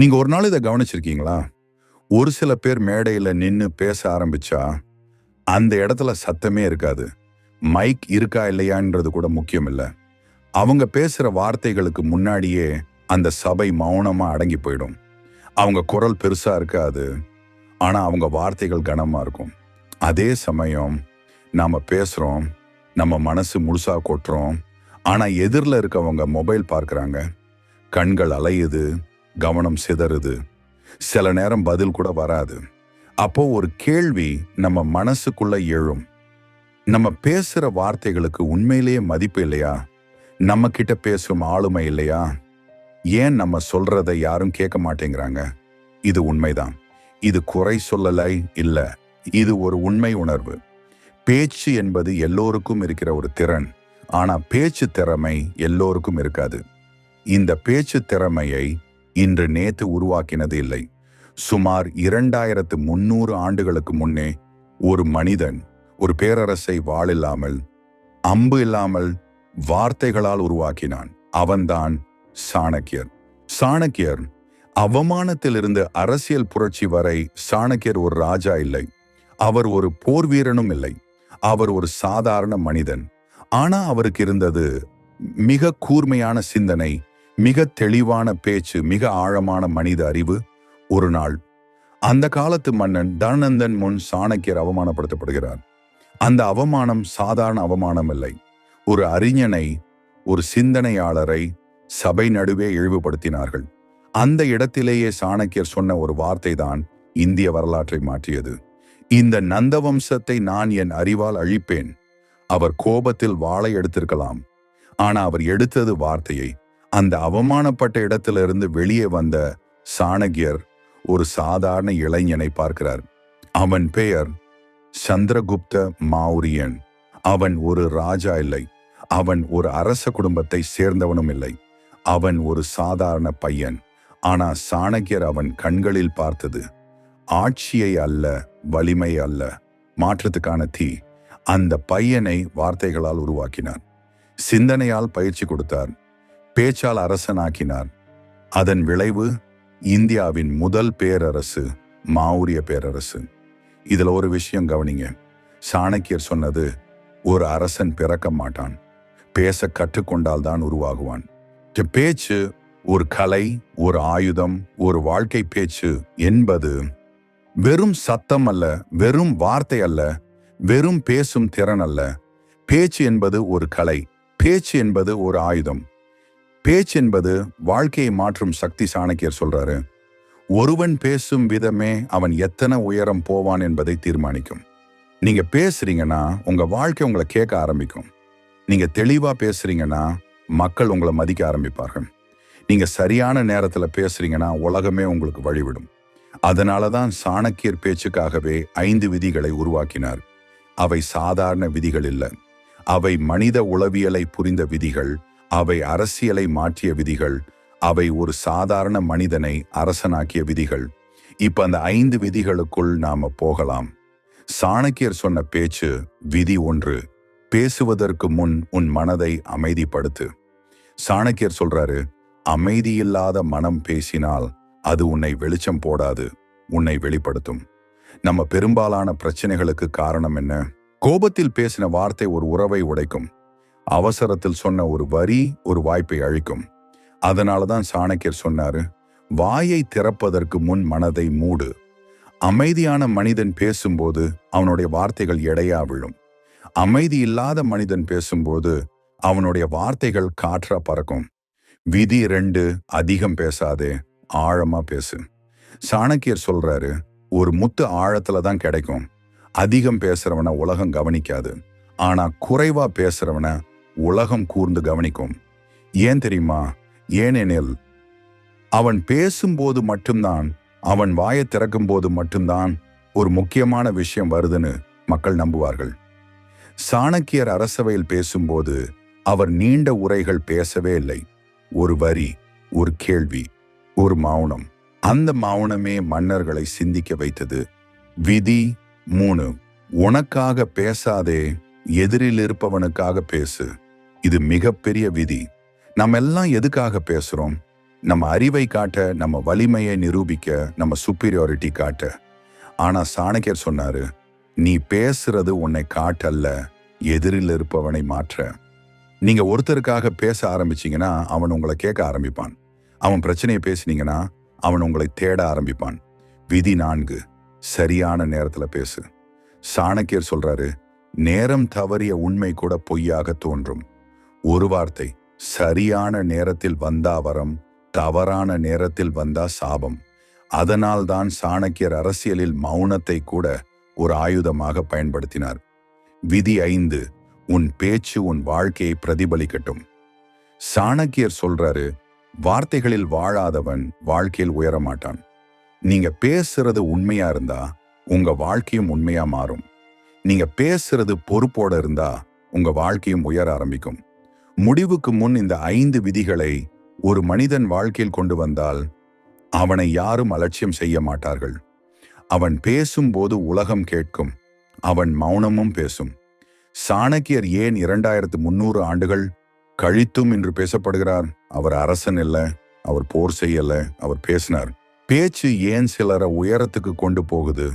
நீங்க ஒரு நாள் இதை கவனிச்சிருக்கீங்களா? ஒரு சில பேர் மேடையில் நின்று பேச ஆரம்பிச்சா அந்த இடத்துல சத்தமே இருக்காது. மைக் இருக்கா இல்லையான்றது கூட முக்கியம் இல்லை. அவங்க பேசுகிற வார்த்தைகளுக்கு முன்னாடியே அந்த சபை மௌனமாக அடங்கி போயிடும். அவங்க குரல் பெருசாக இருக்காது ஆனால் அவங்க வார்த்தைகள் கனமாக இருக்கும். அதே சமயம் நாம் பேசுகிறோம் நம்ம மனசு முழுசாக கொட்டுறோம் ஆனால் எதிரில் இருக்கவங்க மொபைல் பார்க்குறாங்க கண்கள் அலையுது கவனம் சிதறுது. சில நேரம் பதில் கூட வராது. அப்போ ஒரு கேள்வி நம்ம மனசுக்குள்ள எழும். நம்ம பேசுற வார்த்தைகளுக்கு உண்மையிலேயே மதிப்பு இல்லையா? நம்ம கிட்ட பேசும் ஆளுமை இல்லையா? ஏன் நம்ம சொல்றதை யாரும் கேட்க மாட்டேங்கிறாங்க? இது உண்மைதான். இது குறை சொல்லலை இல்ல. இது ஒரு உண்மை உணர்வு. பேச்சு என்பது எல்லோருக்கும் இருக்கிற ஒரு திறன். ஆனா பேச்சு திறமை எல்லோருக்கும் இருக்காது. இந்த பேச்சு திறமையை இன்று நேத்து உருவாக்கினது இல்லை. சுமார் இரண்டாயிரத்து முன்னூறு ஆண்டுகளுக்கு முன்னே ஒரு மனிதன் ஒரு பேரரசை வாளில்லாமல் அம்பு இல்லாமல் வார்த்தைகளால் உருவாக்கினான். அவன்தான் சாணக்கியர். சாணக்கியர் அவமானத்திலிருந்து அரசியல் புரட்சி வரை சாணக்கியர் ஒரு ராஜா இல்லை. அவர் ஒரு போர் வீரனும் இல்லை. அவர் ஒரு சாதாரண மனிதன். ஆனா அவருக்கு இருந்தது மிக கூர்மையான சிந்தனை மிக தெளிவான பேச்சு மிக ஆழமான மனித அறிவு ஒரு நாள். அந்த காலத்து மன்னன் தனநந்தன் முன் சாணக்கியர் அவமானப்படுத்தப்படுகிறார். அந்த அவமானம் சாதாரண அவமானம் இல்லை ஒரு அறிஞனை ஒரு சிந்தனையாளரை சபை நடுவே இழிவுபடுத்தினார்கள். அந்த இடத்திலேயே சாணக்கியர் சொன்ன ஒரு வார்த்தை தான் இந்திய வரலாற்றை மாற்றியது. இந்த நந்தவம்சத்தை நான் என் அறிவால் அழிப்பேன். அவர் கோபத்தில் வாளை எடுத்திருக்கலாம். ஆனா அவர் எடுத்தது வார்த்தையை அந்த அவமானப்பட்ட இடத்திலிருந்து வெளியே வந்த சாணக்கியர் ஒரு சாதாரண இளைஞனை பார்க்கிறார். அவன் பெயர் சந்திரகுப்த மௌரியன் அவன் ஒரு ராஜா இல்லை. அவன் ஒரு அரச குடும்பத்தை சேர்ந்தவனும் இல்லை. அவன் ஒரு சாதாரண பையன். ஆனா சாணக்கியர் அவன் கண்களில் பார்த்தது. ஆட்சியை அல்ல வலிமை அல்ல மாற்றத்துக்கான தீ. அந்த பையனை வார்த்தைகளால் உருவாக்கினார் சிந்தனையால் பயிற்சி கொடுத்தார். பேச்சால் அரசனாக்கினார். அதன் விளைவு இந்தியாவின் முதல் பேரரசு மாவுரிய பேரரசு. இதுல ஒரு விஷயம் கவனிங்க. சாணக்கியர் சொன்னது ஒரு அரசன் பிறக்க மாட்டான். பேச கற்றுக்கொண்டால் தான் உருவாகுவான். பேச்சு ஒரு கலை ஒரு ஆயுதம் ஒரு வாழ்க்கை பேச்சு என்பது வெறும் சத்தம் அல்ல வெறும் வார்த்தை அல்ல வெறும் பேசும் திறன் அல்ல. பேச்சு என்பது ஒரு கலை பேச்சு என்பது ஒரு ஆயுதம். பேச்சு என்பது வாழ்க்கையை மாற்றும் சக்தி சாணக்கியர் சொல்றாரு. ஒருவன் பேசும் விதமே அவன் எத்தனை உயரம் போவான் என்பதை தீர்மானிக்கும். நீங்க பேசுறீங்கன்னா உங்க வாழ்க்கை உங்களை கேட்க ஆரம்பிக்கும். நீங்க தெளிவா பேசுறீங்கன்னா மக்கள் உங்களை மதிக்க ஆரம்பிப்பார்கள். நீங்க சரியான நேரத்துல பேசுறீங்கன்னா உலகமே உங்களுக்கு வழிவிடும். அதனால தான் சாணக்கியர் பேச்சுக்காகவே ஐந்து விதிகளை உருவாக்கினார். அவை சாதாரண விதிகள் இல்லை. அவை மனித உளவியலை புரிந்த விதிகள் அவை அரசியலை மாற்றிய விதிகள் அவை ஒரு சாதாரண மனிதனை அரசனாக்கிய விதிகள். இப்ப அந்த ஐந்து விதிகளுக்குள் நாம போகலாம். சாணக்கியர் சொன்ன பேச்சு விதி ஒன்று பேசுவதற்கு முன் உன் மனதை அமைதிப்படுத்து. சாணக்கியர் சொல்றாரு அமைதியில்லாத மனம் பேசினால் அது உன்னை வெளிச்சம் போடாது உன்னை வெளிப்படுத்தும். நம்ம பெரும்பாலான பிரச்சனைகளுக்கு காரணம் என்ன? கோபத்தில் பேசின வார்த்தை ஒரு உறவை உடைக்கும். அவசரத்தில் சொன்ன ஒரு வரி ஒரு வாய்ப்பை அழிக்கும். அதனால தான் சாணக்கியர் சொன்னாரு வாயை திறப்பதற்கு முன் மனதை மூடு. அமைதியான மனிதன் பேசும்போது அவனுடைய வார்த்தைகள் எடையா விழும். அமைதி இல்லாத மனிதன் பேசும்போது அவனுடைய வார்த்தைகள் காற்றா பறக்கும். விதி ரெண்டு அதிகம் பேசாதே ஆழமா பேசு. சாணக்கியர் சொல்றாரு ஒரு முத்து ஆழத்துல தான் கிடைக்கும். அதிகம் பேசுறவனை உலகம் கவனிக்காது. ஆனா குறைவா பேசுறவனை உலகம் கூர்ந்து கவனிக்கும். ஏன் தெரியுமா? ஏனெனில் அவன் பேசும்போது மட்டும்தான் அவன் வாயை திறக்கும் போது மட்டும்தான் ஒரு முக்கியமான விஷயம் வருதுன்னு மக்கள் நம்புவார்கள். சாணக்கியர் அரசவையில் பேசும்போது அவர் நீண்ட உரைகள் பேசவே இல்லை. ஒரு வரி ஒரு கேள்வி ஒரு மௌனம். அந்த மௌனமே மன்னர்களை சிந்திக்க வைத்தது. விதி மூணு உனக்காக பேசாதே எதிரில் இருப்பவனுக்காக பேசு. இது மிகப்பெரிய விதி. நம்ம எல்லாம் எதுக்காக பேசுறோம்? நம்ம அறிவை காட்ட நம்ம வலிமையை நிரூபிக்க நம்ம சுப்பீரியாரிட்டி காட்ட. ஆனா சாணக்கியர் சொன்னாரு நீ பேசுறது உன்னை காட்டல்ல எதிரில் இருப்பவனை மாற்ற. நீங்க ஒருத்தருக்காக பேச ஆரம்பிச்சீங்கன்னா அவன் உங்களை கேட்க ஆரம்பிப்பான். அவன் பிரச்சனையை பேசினீங்கன்னா அவன் உங்களை தேட ஆரம்பிப்பான். விதி நான்கு சரியான நேரத்தில் பேசு. சாணக்கியர் சொல்றாரு நேரம் தவறிய உண்மை கூட பொய்யாக தோன்றும். ஒரு வார்த்தை சரியான நேரத்தில் வந்தா வரம் தவறான நேரத்தில் வந்தா சாபம். அதனால்தான் சாணக்கியர் அரசியலில் மௌனத்தை கூட ஒரு ஆயுதமாக பயன்படுத்தினார். விதி ஐந்து உன் பேச்சு உன் வாழ்க்கையை பிரதிபலிக்கட்டும். சாணக்கியர் சொல்றாரு வார்த்தைகளில் வாழாதவன் வாழ்க்கையில் உயரமாட்டான். நீங்க பேசுறது உண்மையா இருந்தா உங்க வாழ்க்கையும் உண்மையா மாறும். நீங்க பேசுறது பொறுப்போட இருந்தா உங்க வாழ்க்கையும் உயர ஆரம்பிக்கும். முடிவுக்கு முன் இந்த ஐந்து விதிகளை ஒரு மனிதன் வாழ்க்கையில் கொண்டு வந்தால் அவனை யாரும் அலட்சியம் செய்ய மாட்டார்கள். அவன் பேசும்போது உலகம் கேட்கும் அவன் மௌனமும் பேசும். சாணக்கியர் ஏன் இரண்டாயிரத்து முன்னூறு ஆண்டுகள் கழித்தும் என்று பேசப்படுகிறார்? அவர் அரசன் இல்ல அவர் போர் செய்யல அவர் பேசினார். பேச்சு ஏன் சிலரை உயரத்துக்கு கொண்டு போகுது?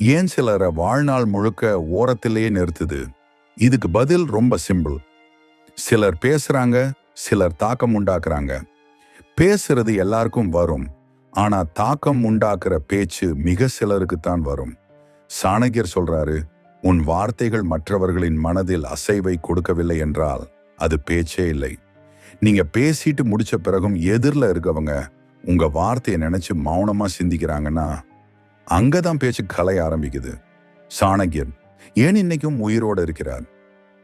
ஏன் சிலரை வாழ்நாள் முழுக்க ஓரத்திலேயே நிறுத்துது? இதுக்கு பதில் ரொம்ப சிம்பிள். சிலர் பேசுறாங்க சிலர் தாக்கம் உண்டாக்குறாங்க. பேசுறது எல்லாருக்கும் வரும். ஆனா தாக்கம் உண்டாக்குற பேச்சு மிக சிலருக்கு தான் வரும். சாணகியர் சொல்றாரு உன் வார்த்தைகள் மற்றவர்களின் மனதில் அசைவை கொடுக்கவில்லை என்றால் அது பேச்சே இல்லை. நீங்க பேசிட்டு முடிச்ச பிறகும் எதிரில் இருக்கவங்க உங்க வார்த்தையை நினைச்சு மௌனமா சிந்திக்கிறாங்கன்னா அங்கதான் பேச்சு கலை ஆரம்பிக்குது. சாணகியன் ஏன் இன்னைக்கும் உயிரோடு இருக்கிறார்?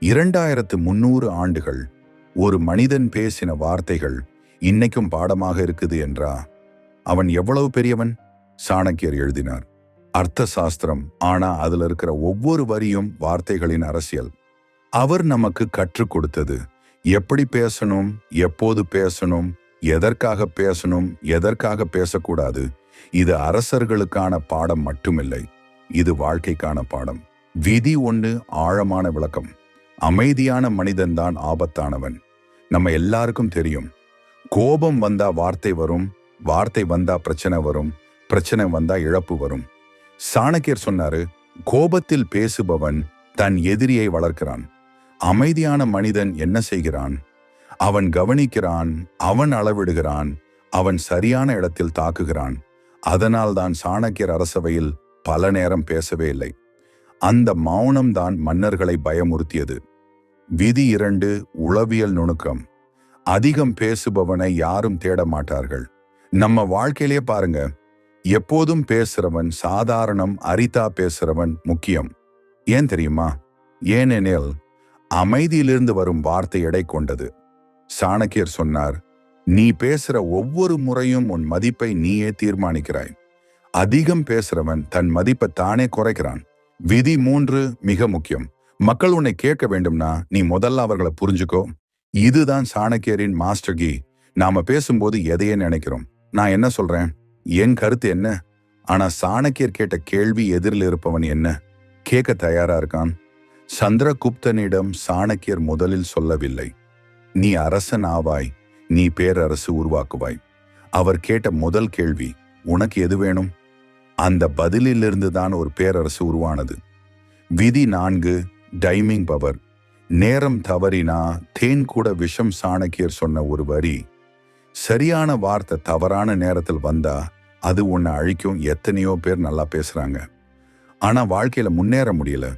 இரண்டாயிரத்து முன்னூறு ஆண்டுகள் ஒரு மனிதன் பேசின வார்த்தைகள் இன்னைக்கும் பாடமாக இருக்குது என்றா? அவன் எவ்வளவு பெரியவன்? சாணக்கியர் எழுதினார். அர்த்த சாஸ்திரம் ஆனா அதுல இருக்கிற ஒவ்வொரு வரியும் வார்த்தைகளின் அரசியல். அவர் நமக்கு கற்றுக் கொடுத்தது. எப்படி பேசணும்? எப்போது பேசணும்? எதற்காக பேசணும்? எதற்காக பேசக்கூடாது? இது அரசர்களுக்கான பாடம் மட்டுமில்லை. இது வாழ்க்கைக்கான பாடம். விதி ஒன்று ஆழமான விளக்கம். அமைதியான மனிதன்தான் ஆபத்தானவன். நம்ம எல்லாருக்கும் தெரியும். கோபம் வந்தா வார்த்தை வரும் வார்த்தை வந்தா பிரச்சனை வரும் பிரச்சனை வந்தா இழப்பு வரும். சாணக்கியர் சொன்னாரு கோபத்தில் பேசுபவன் தன் எதிரியை வளர்க்கிறான். அமைதியான மனிதன் என்ன செய்கிறான்? அவன் கவனிக்கிறான் அவன் அளவிடுகிறான் அவன் சரியான இடத்தில் தாக்குகிறான். அதனால்தான் சாணக்கியர் அரசவையில் பல நேரம் பேசவே இல்லை. அந்த மௌனம்தான் மன்னர்களை பயமுறுத்தியது. விதி இரண்டு உளவியல் நுணுக்கம். அதிகம் பேசுபவனை யாரும் தேட மாட்டார்கள் நம்ம வாழ்க்கையிலே பாருங்க எப்போதும் பேசுறவன் சாதாரணம் அரிதா பேசுறவன் முக்கியம். ஏன் தெரியுமா? ஏனெனில் அமைதியிலிருந்து வரும் வார்த்தை எடை கொண்டது. சாணக்கியர் சொன்னார் நீ பேசுற ஒவ்வொரு முறையும் உன் மதிப்பை நீயே தீர்மானிக்கிறாய். அதிகம் பேசுறவன் தன் மதிப்பை தானே குறைக்கிறான். விதி மூன்று மிக முக்கியம். மக்கள் உன்னை கேட்க வேண்டும்னா நீ முதல்ல அவர்களை புரிஞ்சுக்கோ. இதுதான் சாணக்கியரின் மாஸ்டர் கி. நாம பேசும்போது எதையே நினைக்கிறோம். நான் என்ன சொல்றேன்? என் கருத்து என்ன? ஆனா சாணக்கியர் கேட்ட கேள்வி எதிரில் இருப்பவன் என்ன? கேட்க தயாரா இருக்கான். சந்திரகுப்தனிடம் சாணக்கியர் முதலில் சொல்லவில்லை. நீ அரசன் ஆவாய். நீ பேரரசு உருவாக்குவாய். அவர் கேட்ட முதல் கேள்வி உனக்கு எது வேணும்? அந்த பதிலிலிருந்து தான் ஒரு பேரரசு உருவானது. விதி நான்கு டைமிங் பவர். நேரம் தவறினா தேன் கூட விஷம் சாணக்கியர் சொன்ன ஒரு வரி. சரியான வார்த்தை தவறான நேரத்தில் வந்தா அது உன்னை அழிக்கும் எத்தனையோ பேர் நல்லா பேசுறாங்க. ஆனா வாழ்க்கையில முன்னேற முடியல.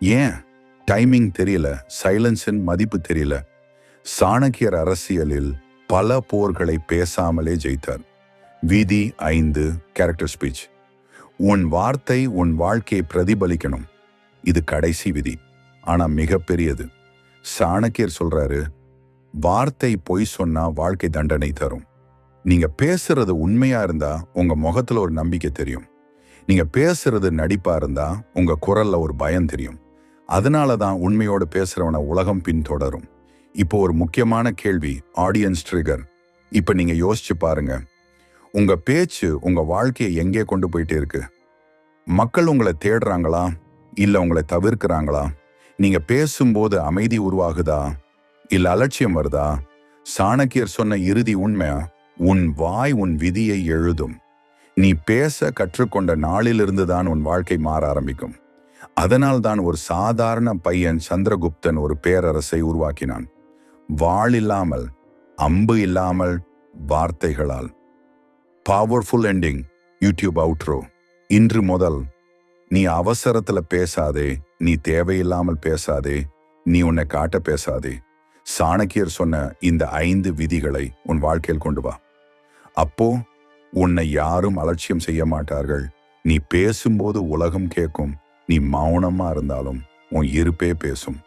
ஏன்? டைமிங் தெரியல சைலன்ஸின் மதிப்பு தெரியல. சாணக்கியர் அரசியலில் பல போர்களை பேசாமலே ஜெயித்தார். விதி ஐந்து கேரக்டர் ஸ்பீச் உன் வார்த்தை உன் வாழ்க்கையை பிரதிபலிக்கணும். இது கடைசி விதி. ஆனா மிகப்பெரியது. சாணக்கியர் சொல்றாரு வார்த்தை பொய் சொன்னா வாழ்க்கை தண்டனை தரும். நீங்க பேசுறது உண்மையா இருந்தா உங்க முகத்துல ஒரு நம்பிக்கை தெரியும். நீங்க பேசுறது நடிப்பா இருந்தா உங்க குரல்ல ஒரு பயம் தெரியும். அதனால தான் உண்மையோடு பேசுறவனை உலகம் பின்தொடரும். இப்போ ஒரு முக்கியமான கேள்வி ஆடியன்ஸ் ட்ரிகர் இப்போ நீங்க யோசிச்சு பாருங்க. உங்க பேச்சு உங்க வாழ்க்கையை எங்கே கொண்டு போயிட்டு இருக்கு? மக்கள் உங்களை தேடுறாங்களா? இல்லை உங்களை தவிர்க்கிறாங்களா? நீங்கள் பேசும்போது அமைதி உருவாகுதா? இல்லை அலட்சியம் வருதா? சாணக்கியர் சொன்ன இறுதி உண்மை உன் வாய் உன் விதியை எழுதும். நீ பேச கற்றுக்கொண்ட நாளிலிருந்து தான் உன் வாழ்க்கை மாற ஆரம்பிக்கும். அதனால் தான் ஒரு சாதாரண பையன் சந்திரகுப்தன் ஒரு பேரரசை உருவாக்கினான். வாள் இல்லாமல் அம்பு இல்லாமல் வார்த்தைகளால். பவர்ஃபுல் எண்டிங் யூடியூப் அவுட்ரோ இன்று முதல் நீ அவசரத்துல பேசாதே நீ தேவையில்லாமல் பேசாதே நீ உன்னை காட்ட பேசாதே. சாணக்கியர் சொன்ன இந்த ஐந்து விதிகளை உன் வாழ்க்கையில் கொண்டு வா. அப்போ உன்னை யாரும் அலட்சியம் செய்ய மாட்டார்கள். நீ பேசும்போது உலகம் கேட்கும் நீ மௌனமா இருந்தாலும் உன் இருப்பே பேசும்.